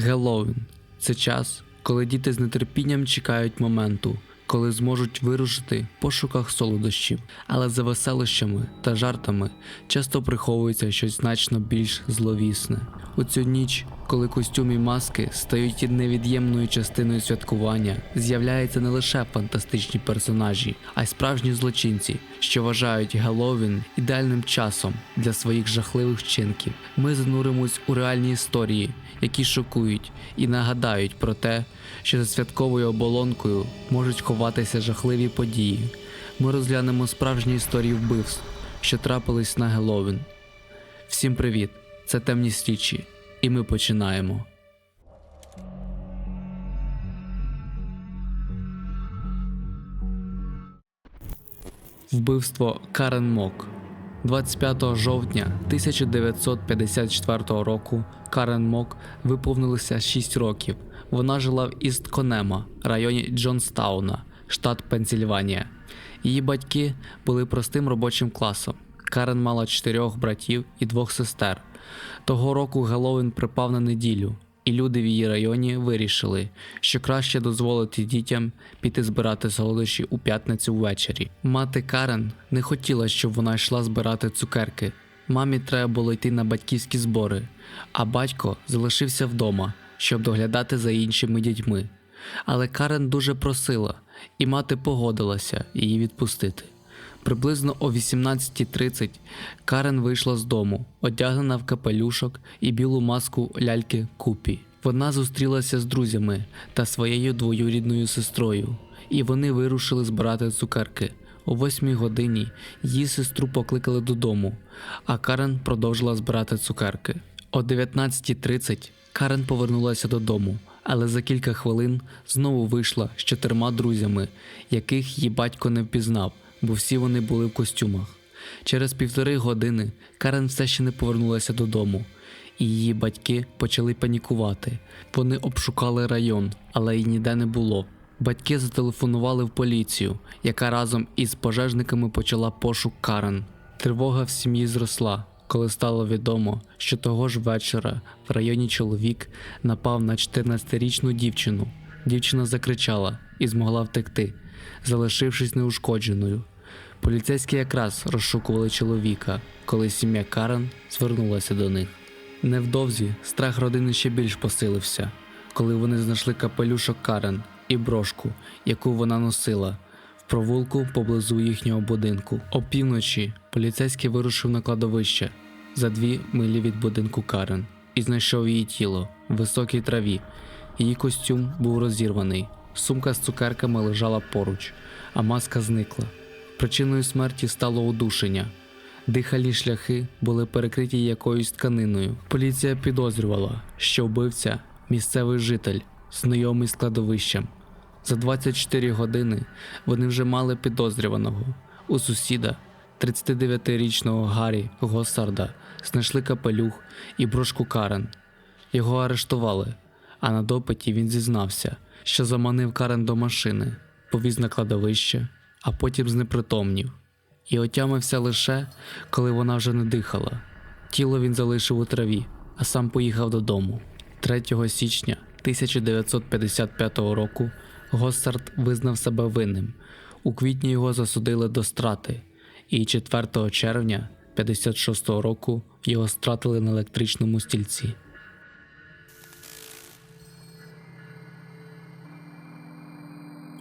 Геловін це час, коли діти з нетерпінням чекають моменту, коли зможуть вирушити в пошуках солодощів, але за веселищами та жартами часто приховується щось значно більш зловісне. У цю ніч, коли костюм і маски стають невід'ємною частиною святкування, з'являються не лише фантастичні персонажі, а й справжні злочинці, що вважають Геловін ідеальним часом для своїх жахливих вчинків. Ми зануримось у реальні історії, які шокують і нагадають про те, що за святковою оболонкою можуть ховатися жахливі події. Ми розглянемо справжні історії вбивств, що трапились на Геловін. Всім привіт! Це темні стічі, і ми починаємо. Вбивство Карен Мок 25 жовтня 1954 року Карен Мок виповнилося 6 років. Вона жила в Іст Конема, районі Джонстауна, штат Пенсільванія. Її батьки були простим робочим класом. Карен мала чотирьох братів і двох сестер. Того року Геловін припав на неділю, і люди в її районі вирішили, що краще дозволити дітям піти збирати солодощі у п'ятницю ввечері. Мати Карен не хотіла, щоб вона йшла збирати цукерки. Мамі треба було йти на батьківські збори, а батько залишився вдома, щоб доглядати за іншими дітьми. Але Карен дуже просила, і мати погодилася її відпустити. Приблизно о 18.30 Карен вийшла з дому, одягнена в капелюшок і білу маску ляльки Купі. Вона зустрілася з друзями та своєю двоюрідною сестрою, і вони вирушили збирати цукерки. О 8 годині її сестру покликали додому, а Карен продовжила збирати цукерки. О 19.30 Карен повернулася додому, але за кілька хвилин знову вийшла з чотирма друзями, яких її батько не впізнав, бо всі вони були в костюмах. Через півтори години Карен все ще не повернулася додому, і її батьки почали панікувати. Вони обшукали район, але її ніде не було. Батьки зателефонували в поліцію, яка разом із пожежниками почала пошук Карен. Тривога в сім'ї зросла, коли стало відомо, що того ж вечора в районі чоловік напав на 14-річну дівчину. Дівчина закричала і змогла втекти, залишившись неушкодженою. Поліцейські якраз розшукували чоловіка, коли сім'я Карен звернулася до них. Невдовзі страх родини ще більш посилився, коли вони знайшли капелюшок Карен і брошку, яку вона носила в провулку поблизу їхнього будинку. Опівночі поліцейський вирушив на кладовище за дві милі від будинку Карен і знайшов її тіло в високій траві. Її костюм був розірваний, сумка з цукерками лежала поруч, а маска зникла. Причиною смерті стало удушення. Дихальні шляхи були перекриті якоюсь тканиною. Поліція підозрювала, що вбивця місцевий житель, знайомий з кладовищем. За 24 години вони вже мали підозрюваного. У сусіда, 39-річного Гаррі Госсарда, знайшли капелюх і брошку Карен. Його арештували, а на допиті він зізнався, що заманив Карен до машини, повіз на кладовище, а потім знепритомнів. І отямився лише, коли вона вже не дихала. Тіло він залишив у траві, а сам поїхав додому. 3 січня 1955 року Госсард визнав себе винним. У квітні його засудили до страти, і 4 червня 56 року його стратили на електричному стільці.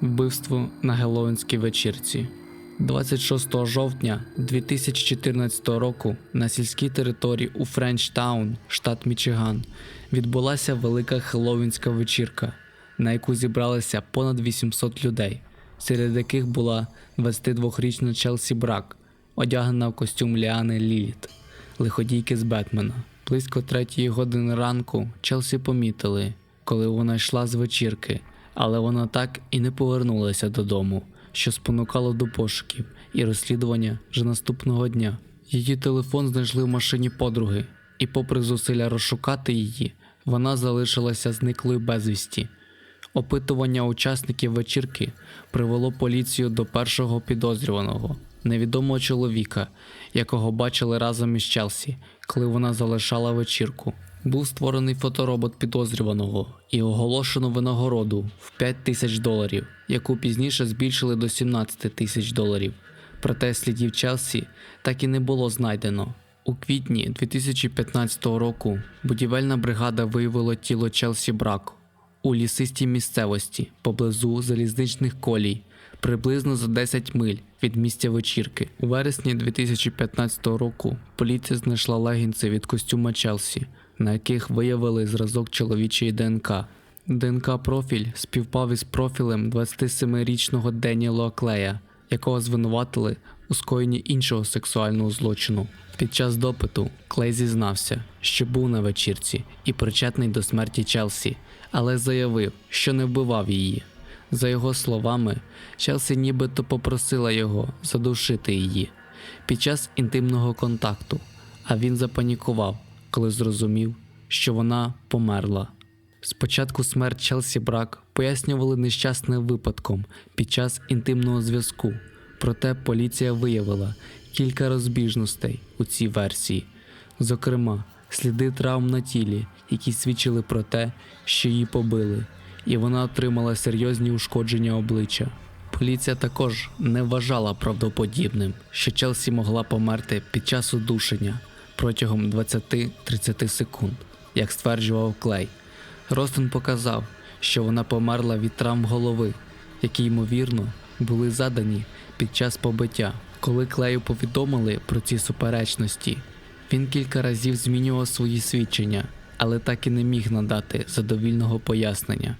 Вбивство на Геловінській вечірці. 26 жовтня 2014 року на сільській території у Френчтаун, штат Мічиган, відбулася велика хеллоуінська вечірка, на яку зібралося понад 800 людей, серед яких була 22-річна Челсі Брак, одягнена в костюм Ліани Ліліт, лиходійки з Бетмена. Близько третьої години ранку Челсі помітили, коли вона йшла з вечірки, але вона так і не повернулася додому, що спонукало до пошуків і розслідування вже наступного дня. Її телефон знайшли в машині подруги, і, попри зусилля розшукати її, вона залишилася зниклою безвісті. Опитування учасників вечірки привело поліцію до першого підозрюваного невідомого чоловіка, якого бачили разом із Челсі, коли вона залишала вечірку. Був створений фоторобот підозрюваного і оголошено винагороду в 5 тисяч доларів, яку пізніше збільшили до 17 тисяч доларів. Проте слідів Челсі так і не було знайдено. У квітні 2015 року будівельна бригада виявила тіло Челсі Брак у лісистій місцевості поблизу залізничних колій, приблизно за 10 миль від місця вечірки. У вересні 2015 року поліція знайшла легінці від костюма Челсі, на яких виявили зразок чоловічої ДНК. ДНК-профіль співпав із профілем 27-річного Деніела Клея, якого звинуватили у скоєнні іншого сексуального злочину. Під час допиту Клей зізнався, що був на вечірці і причетний до смерті Челсі, але заявив, що не вбивав її. За його словами, Челсі нібито попросила його задушити її під час інтимного контакту, а він запанікував, коли зрозумів, що вона померла. Спочатку смерть Челсі Брак пояснювали нещасним випадком під час інтимного зв'язку, проте поліція виявила кілька розбіжностей у цій версії, зокрема, сліди травм на тілі, які свідчили про те, що її побили, і вона отримала серйозні ушкодження обличчя. Поліція також не вважала правдоподібним, що Челсі могла померти під час удушення протягом 20-30 секунд, як стверджував Клей. Ростин показав, що вона померла від травм голови, які ймовірно були задані під час побиття. Коли Клею повідомили про ці суперечності, він кілька разів змінював свої свідчення, але так і не міг надати задовільного пояснення.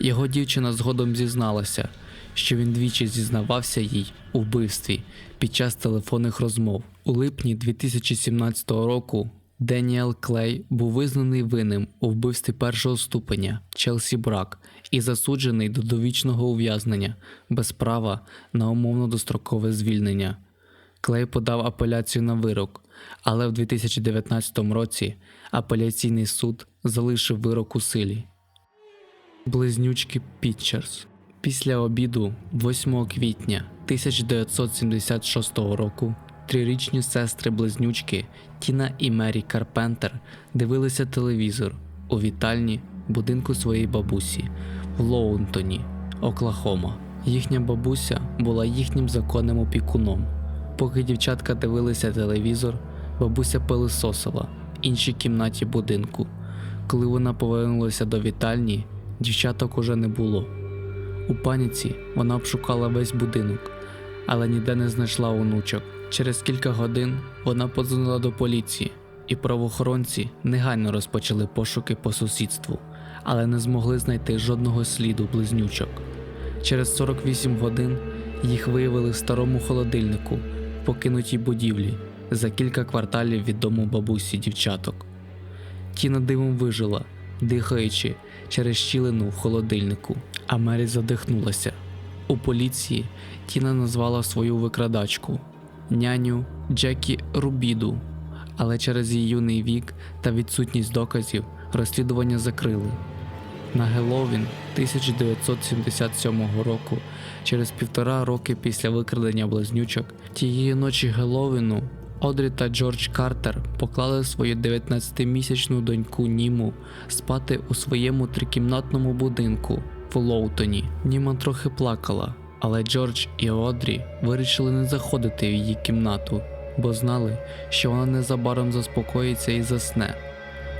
Його дівчина згодом зізналася, що він двічі зізнавався їй у вбивстві під час телефонних розмов. У липні 2017 року Деніел Клей був визнаний винним у вбивстві першого ступеня Челсі Брак і засуджений до довічного ув'язнення без права на умовно дострокове звільнення. Клей подав апеляцію на вирок, але в 2019 році апеляційний суд залишив вирок у силі. Близнючки Пітчерс. Після обіду, 8 квітня 1976 року, трирічні сестри-близнючки Тіна і Мері Карпентер дивилися телевізор у вітальні будинку своєї бабусі в Лоунтоні, Оклахома. Їхня бабуся була їхнім законним опікуном. Поки дівчатка дивилися телевізор, бабуся пилисосила в іншій кімнаті будинку. Коли вона повернулася до вітальні, дівчаток уже не було. У паніці вона обшукала весь будинок, але ніде не знайшла онучок. Через кілька годин вона подзвонила до поліції, і правоохоронці негайно розпочали пошуки по сусідству, але не змогли знайти жодного сліду близнючок. Через 48 годин їх виявили в старому холодильнику в покинутій будівлі за кілька кварталів від дому бабусі дівчаток. Тіна дивом вижила, дихаючи через щілину в холодильнику, а Мері задихнулася. У поліції Тіна назвала свою викрадачку няню Джекі Рубіду, але через її юний вік та відсутність доказів розслідування закрили. На Геловін 1977 року, через півтора роки після викрадення близнючок, тієї ночі Геловіну Одрі та Джордж Картер поклали свою 19-місячну доньку Німу спати у своєму трикімнатному будинку в Лоутоні. Німа трохи плакала, але Джордж і Одрі вирішили не заходити в її кімнату, бо знали, що вона незабаром заспокоїться і засне.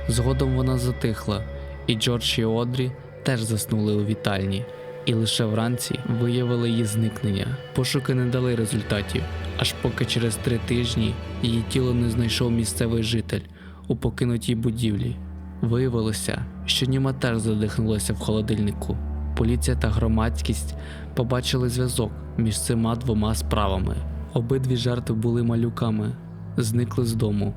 Згодом вона затихла, і Джордж і Одрі теж заснули у вітальні, і лише вранці виявили її зникнення. Пошуки не дали результатів, аж поки через три тижні її тіло не знайшов місцевий житель у покинутій будівлі. Виявилося, що Німа теж задихнулася в холодильнику. Поліція та громадськість побачили зв'язок між цими двома справами. Обидві жертви були малюками, зникли з дому,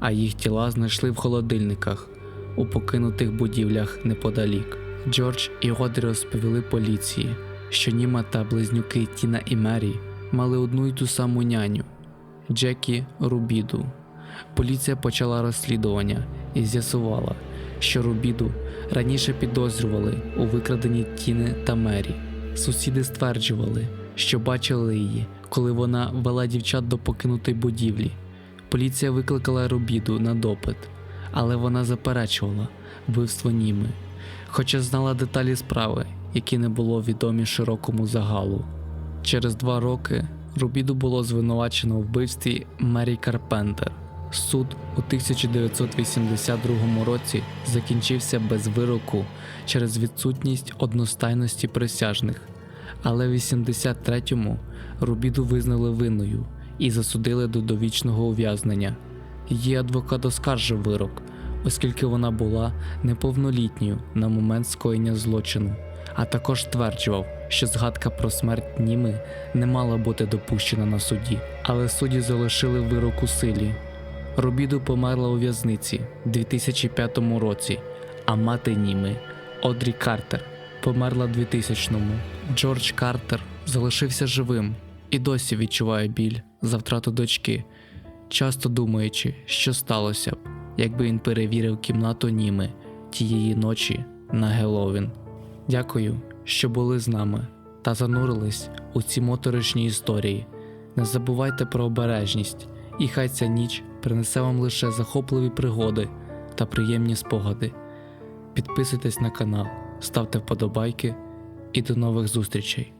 а їх тіла знайшли в холодильниках у покинутих будівлях неподалік. Джордж і Одрі розповіли поліції, що Німа та близнюки Тіна і Мері мали одну й ту саму няню Джекі Рубіду. Поліція почала розслідування і з'ясувала, що Рубіду раніше підозрювали у викраденні Тіни та Мері. Сусіди стверджували, що бачили її, коли вона вела дівчат до покинутої будівлі. Поліція викликала Рубіду на допит, але вона заперечувала вбивство Німи, хоча знала деталі справи, які не було відомі широкому загалу. Через два роки Рубіду було звинувачено у вбивстві Мері Карпентер. Суд у 1982 році закінчився без вироку через відсутність одностайності присяжних, але в 83-му Рубіду визнали винною і засудили до довічного ув'язнення. Її адвокат оскаржив вирок, оскільки вона була неповнолітньою на момент скоєння злочину, а також стверджував, що згадка про смерть Німи не мала бути допущена на суді, але судді залишили вирок у силі. Рубіду померла у в'язниці у 2005 році, а мати Німи Одрі Картер померла у 2000-му. Джордж Картер залишився живим і досі відчуває біль за втрату дочки, часто думаючи, що сталося б, якби він перевірив кімнату Німи тієї ночі на Геловін. Дякую, що були з нами та занурились у ці моторошні історії. Не забувайте про обережність, і хай ця ніч принесе вам лише захопливі пригоди та приємні спогади. Підписуйтесь на канал, ставте вподобайки і до нових зустрічей.